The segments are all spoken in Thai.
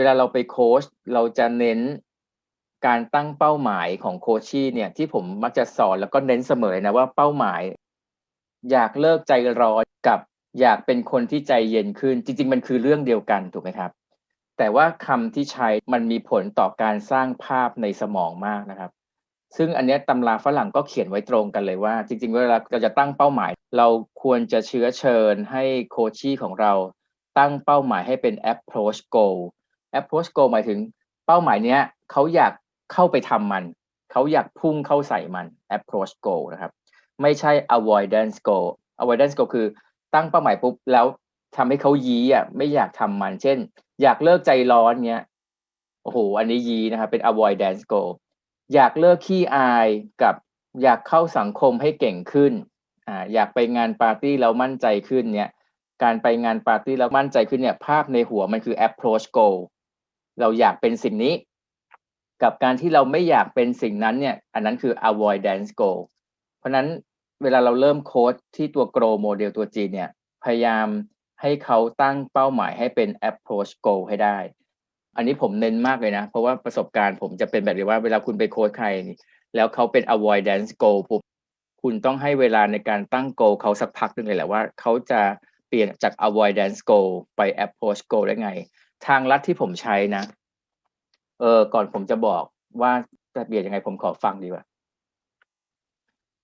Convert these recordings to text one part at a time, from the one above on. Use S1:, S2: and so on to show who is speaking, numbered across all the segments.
S1: วลาเราไปโค้ชเราจะเน้นการตั้งเป้าหมายของโคชี่เนี่ยที่ผมมักจะสอนแล้วก็เน้นเสมอนะว่าเป้าหมาย อยากเลิกใจร้อนกับอยากเป็นคนที่ใจเย็นขึ้น จริง ๆ มันคือเรื่องเดียวกันถูกไหมครับ แต่ว่าคำที่ใช้มันมีผลต่อการสร้างภาพในสมองมากนะครับ ซึ่งอันนี้ตำราฝรั่งก็เขียนไว้ตรงกันเลยว่า จริง ๆ เวลาเราจะตั้งเป้าหมาย เราควรจะเชื้อเชิญให้โคชี่ของเราตั้งเป้าหมายให้เป็น approach goal approach goal หมายถึงเป้าหมายเนี้ยเขาอยากเข้าไปทำมัน เขาอยากพุ่งเข้าใส่มัน approach goal นะครับ ไม่ใช่ avoidance goal avoidance goal คือตั้งเป้าหมายปุ๊บแล้วทำให้เขายี้อะไม่อยากทำมัน เช่น อยากเลิกใจร้อนเนี้ยโอ้โหอันนี้ยีนะครับเป็น avoidance goal อยากเลิกขี้อายกับอยากเข้าสังคมให้เก่งขึ้นอ่าอยากไปงานปาร์ตี้แล้วมั่นใจขึ้นเนี่ยการไปงานปาร์ตี้แล้วมั่นใจขึ้นเนี่ยภาพในหัวมันคือ approach goal เราอยากเป็นสิ่งนี้ กับการที่เราไม่อยากเป็นสิ่งนั้นเนี่ย อันนั้นคือ avoidance goal เพราะนั้นเวลาเราเริ่มโค้ดที่ตัว grow model ตัว G เนี่ย พยายามให้เขาตั้งเป้าหมายให้เป็น approach goal ให้ได้ อันนี้ผมเน้นมากเลยนะ เพราะว่าประสบการณ์ผมจะเป็นแบบนี้ว่าเวลาคุณไปโค้ดใครนี่แล้วเขาเป็น avoidance goal ปุ๊บคุณต้องให้เวลาในการตั้ง goal เขาสักพักหนึ่งเลยแหละว่าเขาจะเปลี่ยนจาก avoidance goal ไป approach goal ได้ไง ทางลัดที่ผมใช้นะ เออ ก่อนผมจะบอกว่าจะเปลี่ยนยังไงผมขอฟังดีกว่า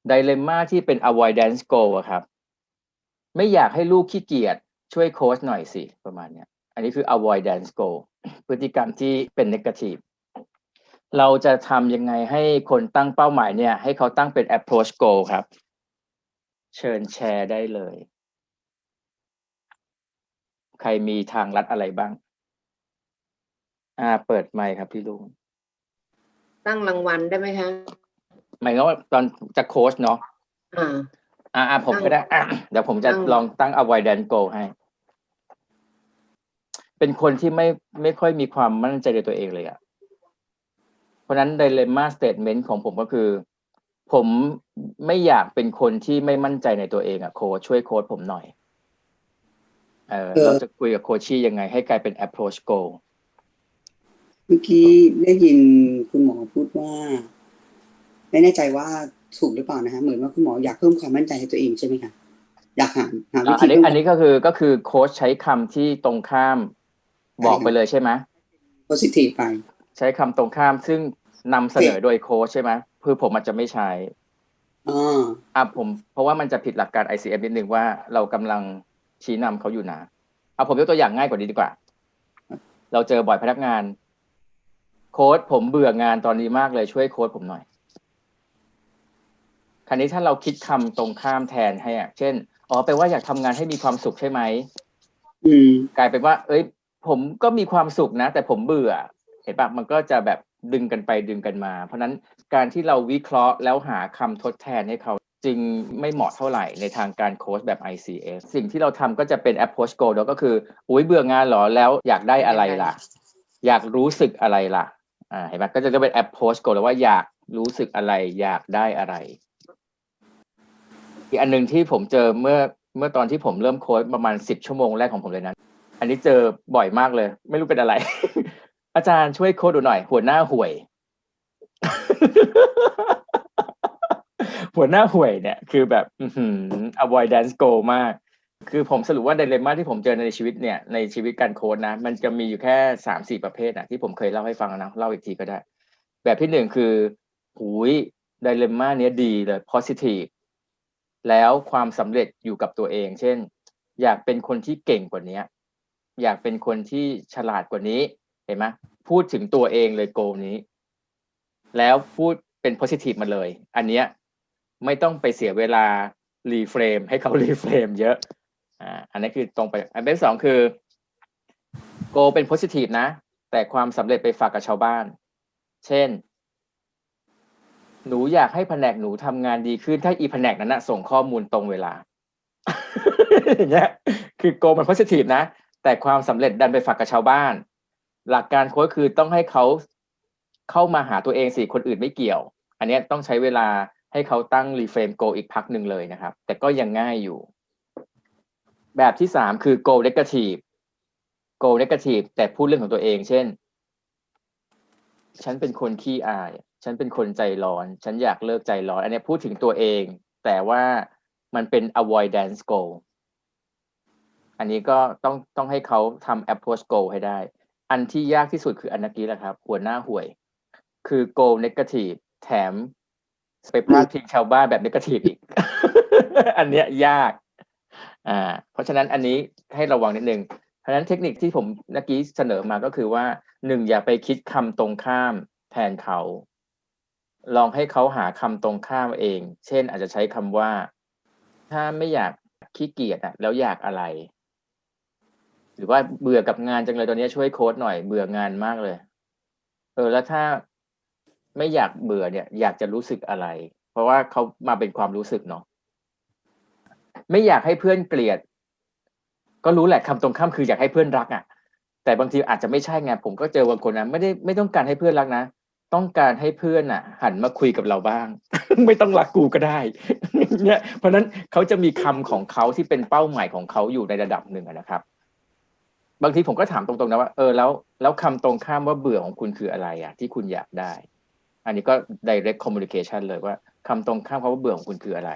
S1: ไดเลม่าที่เป็น avoidance goal อะครับ ไม่อยากให้ลูกขี้เกียจช่วยโค้ชหน่อยสิ ประมาณเนี้ย อันนี้คือ avoidance goal พฤติกรรมที่เป็น negative เราจะทำยังไงให้คนตั้งเป้าหมายเนี่ย ให้เขาตั้งเป็น approach goal ครับ เชิญแชร์ได้เลย ใครมีทางลัดอะไรบ้าง อ่า เปิดไมค์ครับพี่ลุง
S2: ตั้งรางวัลได้ไหมคะ
S1: หมายความว่าตอนจะโค้ชเนาะ
S2: อ่า
S1: อ่าอ่าผมก็ได้อะเดี๋ยวผมจะ
S2: ตั้ง
S1: ลองตั้ง avoidance goal ให้ เป็นคนที่ไม่ไม่ค่อยมีความมั่นใจในตัวเองเลยอะ่ะเพราะฉะนั้น dilemma statement ของผมก็คือ ผมไม่อยากเป็นคนที่ไม่มั่นใจในตัวเองอะ่ะโค้ชช่วยโค้ชผมหน่อย เออ
S3: เออ
S1: เราจะคุยกับโคชชี่ยังไงให้กลายเป็น approach goal
S3: เมื่อกี้ได้ยินคุณหมอพูดว่า ไม่แน่ใจว่าถูกหรือเปล่านะฮะเหมือนว่าคุณหมออยากเพิ่มความมั่นใจให้ตัวเองใช่ไหมคะอยากหาหาวิ
S1: อะ
S3: ธี
S1: อันนี้
S3: เพิ่ม
S1: อันนี้ก็คือก็คือโค้ชใช้คำที่ตรงข้ามบอกไปเลยใช่ไหม
S3: โพสิทีฟไป
S1: ใช้คำตรงข้ามซึ่งนำเสนอโดยโค้ชใช่ไหมคือผมอาจจะไม่ใช้
S3: อ๋อ
S1: อะผมเพราะว่ามันจะผิดหลักการ ICF นิดนึงว่าเรากำลังชี้นำเขาอยู่นะเอาผมยกตัวอย่างง่ายกว่านี้ดีกว่า เราเจอบ่อยพนักงาน โค้ดผมเบื่องานตอนนี้มากเลยช่วยโค้ดผมหน่อย คราวนี้ถ้าเราคิดคำตรงข้ามแทนให้อะเช่น อ๋อแปลว่าอยากทำงานให้มีความสุขใช่ไหม
S3: อืม
S1: กลายเป็นว่า เอ้ย ผมก็มีความสุขนะ แต่ผมเบื่อ เห็นปะมันก็จะแบบดึงกันไปดึงกันมา เพราะฉะนั้นการที่เราวิเคราะห์แล้วหาคำทดแทนให้เขาจึงไม่เหมาะเท่าไหร่ในทางการโค้ชแบบ ICF สิ่งที่เราทำก็จะเป็น approach goal แล้วก็คือ อุ้ยเบื่องานเหรอแล้วอยากได้อะไรล่ะ อยากรู้สึกอะไรล่ะ อ่าเห็นปะก็จะเป็น approach goal แล้วว่าอยากรู้สึกอะไร อยากได้อะไร อีกอันหนึ่งที่ผมเจอเมื่อเมื่อตอนที่ผมเริ่มโค้ชประมาณสิบชั่วโมงแรกของผมเลยนะอันนี้เจอบ่อยมากเลย ไม่รู้เป็นอะไร อาจารย์ช่วยโค้ดดูหน่อย หัวหน้าห่วย หัวหน้าห่วยเนี่ย คือแบบอ๋อ avoidance goal มาก คือผมสรุปว่า dilemma ที่ผมเจอในชีวิตเนี่ยในชีวิตการโค้ดนะ มันจะมีอยู่แค่สามสี่ประเภทนะที่ผมเคยเล่าให้ฟังนะเล่าอีกทีก็ได้ แบบที่หนึ่งคือหูย dilemma เนี้ยดีเลย positive แล้วความสำเร็จอยู่กับตัวเอง เช่น อยากเป็นคนที่เก่งกว่านี้อยากเป็นคนที่ฉลาดกว่านี้เห็นไหมพูดถึงตัวเองเลยโกนี้ แล้วพูดเป็น positive มาเลย อันเนี้ยไม่ต้องไปเสียเวลารีเฟรมให้เขารีเฟรมเยอะ อ่าอันนี้คือตรงไปอันที่สองคือ โกเป็น positive นะ แต่ความสำเร็จไปฝากกับชาวบ้าน เช่น หนูอยากให้แผนกหนูทำงานดีขึ้นถ้าอีแผนกนั้นนะส่งข้อมูลตรงเวลาอย่างเงี้ยคือโกมัน positive นะ แต่ความสำเร็จดันไปฝากกับชาวบ้าน หลักการโค้ชคือต้องให้เขาเข้ามาหาตัวเองสิคนอื่นไม่เกี่ยว อันนี้ต้องใช้เวลาให้เขาตั้งรีเฟรมโกอีกพักหนึ่งเลยนะครับ แต่ก็ยังง่ายอยู่ แบบที่สามคือ go negative go negative แต่พูดเรื่องของตัวเอง เช่น ฉันเป็นคนขี้อาย ฉันเป็นคนใจร้อน ฉันอยากเลิกใจร้อน อันนี้พูดถึงตัวเอง แต่ว่ามันเป็น avoidance goal อันนี้ก็ต้องต้องให้เขาทำ approach goal ให้ได้ อันที่ยากที่สุดคืออันเมื่อกี้แหละครับ หัวหน้าห่วย คือ goal negative แถมไปพลาดพิงชาวบ้านแบบ negative อีก อันเนี้ยยาก อ่าเพราะฉะนั้นอันนี้ให้ระวังนิดนึงเพราะฉะนั้นเทคนิคที่ผมเมื่อกี้เสนอมาก็คือว่าหนึ่งอย่าไปคิดคำตรงข้ามแทนเขา ลองให้เขาหาคำตรงข้ามเอง เช่น อาจจะใช้คำว่า ถ้าไม่อยากขี้เกียจอะแล้วอยากอะไร หรือว่าเบื่อกับงานจังเลยตอนนี้ช่วยโค้ดหน่อยเบื่องานมากเลย เออแล้วถ้าไม่อยากเบื่อเนี่ย อยากจะรู้สึกอะไร เพราะว่าเขามาเป็นความรู้สึกเนาะ ไม่อยากให้เพื่อนเกลียด ก็รู้แหละคำตรงข้ามคืออยากให้เพื่อนรักอะ แต่บางทีอาจจะไม่ใช่ไงผมก็เจอบางคนนะไม่ได้ไม่ต้องการให้เพื่อนรักนะต้องการให้เพื่อนอะ หันมาคุยกับเราบ้าง ไม่ต้องรักกูก็ได้เนี่ยเพราะนั้นเขาจะมีคำของเขาที่เป็นเป้าหมายของเขาอยู่ในระดับหนึ่งนะครับ บางทีผมก็ถามตรงๆนะว่าเออแล้ว แล้วคำตรงข้ามว่าเบื่อของคุณคืออะไรอะ ที่คุณอยากได้ อันนี้ก็ direct communication เลยว่าคำตรงข้ามคำว่าเบื่อของคุณคืออะไร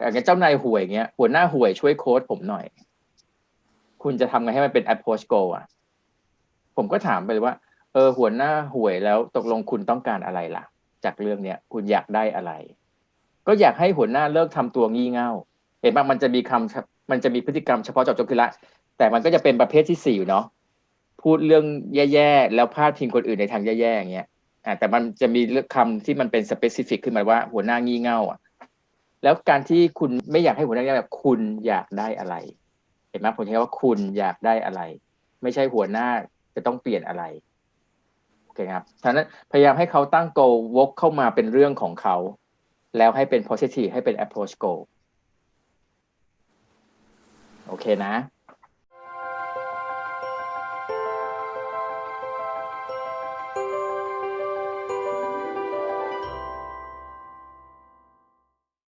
S1: อย่างเงี้ยเจ้านายห่วยเงี้ยหัวหน้าห่วยช่วยโค้ดผมหน่อย คุณจะทำไงให้มันเป็น approach goal อะ ผมก็ถามไปเลยว่า เออ หัวหน้าห่วยแล้วตกลงคุณต้องการอะไรล่ะ จากเรื่องเนี้ยคุณอยากได้อะไร ก็อยากให้หัวหน้าเลิกทำตัวงี่เง่า เห็นปะมันจะมีคำมันจะมีพฤติกรรมเฉพาะเจาะจงคือละแต่มันก็จะเป็นประเภทที่สี่อยู่เนาะพูดเรื่องแย่ๆแล้วพาดพิงคนอื่นในทางแย่ๆอย่างเงี้ยอ่าแต่มันจะมีเรื่องคำที่มันเป็น specific ขึ้นมาว่าหัวหน้างี่เง่าอะ แล้วการที่คุณไม่อยากให้หัวหน้างี่เง่าแบบคุณอยากได้อะไร เห็นไหมผมใช้ว่าคุณอยากได้อะไร ไม่ใช่หัวหน้าจะต้องเปลี่ยนอะไรโอเคครับฉะนั้นพยายามให้เขาตั้ง goal วกเข้ามาเป็นเรื่องของเขา แล้วให้เป็น positive ให้เป็น approach goal โอเคนะ